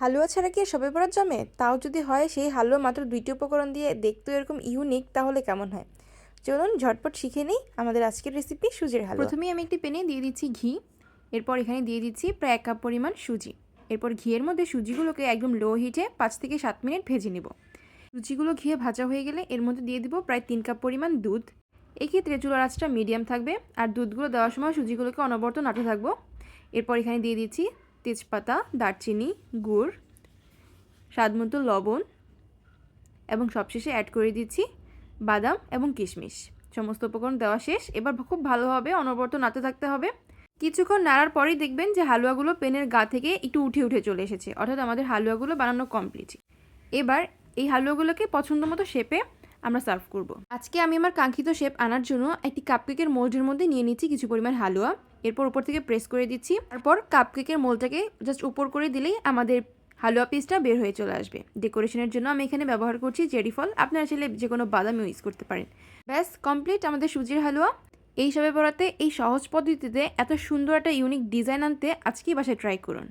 হালুয়া ছাড়া কি সবে বরাত জমে? তাও যদি হয় সেই হালুয়া মাত্র দুইটি উপকরণ দিয়ে দেখতে এরকম ইউনিক তাহলে কেমন হয়? চলুন ঝটপট শিখে নিই আমাদের আজকের রেসিপি সুজির হালুয়া। প্রথমেই আমি একটি প্যানে দিয়ে দিচ্ছি ঘি, এরপর এখানে দিয়ে দিচ্ছি প্রায় এক কাপ পরিমাণ সুজি। এরপর ঘিয়ের মধ্যে সুজিগুলোকে একদম লো হিটে পাঁচ থেকে সাত মিনিট ভেজে নেব। সুজিগুলো ঘিয়ে ভাজা হয়ে গেলে এর মধ্যে দিয়ে দিব প্রায় তিন কাপ পরিমাণ দুধ। এক্ষেত্রে চুলার আঁচটা মিডিয়াম থাকবে, আর দুধগুলো দেওয়ার সময় সুজিগুলোকে অনবরত নাড়তে থাকব। এরপর এখানে দিয়ে দিচ্ছি তেজপাতা, দারচিনি, গুড় স্বাদমতো লবণ এবং সবশেষে অ্যাড করে দিচ্ছি বাদাম এবং কিশমিশ। সমস্ত উপকরণ দেওয়া শেষ। এবার খুব ভালোভাবে অনবরত নাতে থাকতে হবে। কিছুক্ষণ নাড়ার পরেই দেখবেন যে হালুয়াগুলো পেনের গা থেকে একটু উঠে উঠে চলে এসেছে। অর্থাৎ আমাদের হালুয়াগুলো বানানো কমপ্লিট এবার এই হালুয়াগুলোকে পছন্দ মতো শেপে আমরা সার্ভ করব। আজকে আমি আমার কাঙ্ক্ষিত শেপ আনার জন্য একটি কাপকেকের মোল্ডের মধ্যে নিয়ে নিচ্ছি কিছু পরিমাণ হালুয়া। এরপর উপর থেকে প্রেস করে দিচ্ছি। তারপর কাপকেকের মোলটাকে জাস্ট উপর করে দিলেই আমাদের হালুয়া পিসটা বের হয়ে চলে আসবে। ডেকোরেশনের জন্য আমি এখানে ব্যবহার করছি চেরি ফল। আপনারা চাইলে যে কোনো বাদাম ইউজ করতে পারেন। ব্যাস কমপ্লিট আমাদের সুজির হালুয়া। এই সবে পড়াতে এই সহজ পদ্ধতিতে এত সুন্দর একটা ইউনিক ডিজাইন আনতে আজকেই বাসায় ট্রাই করুন।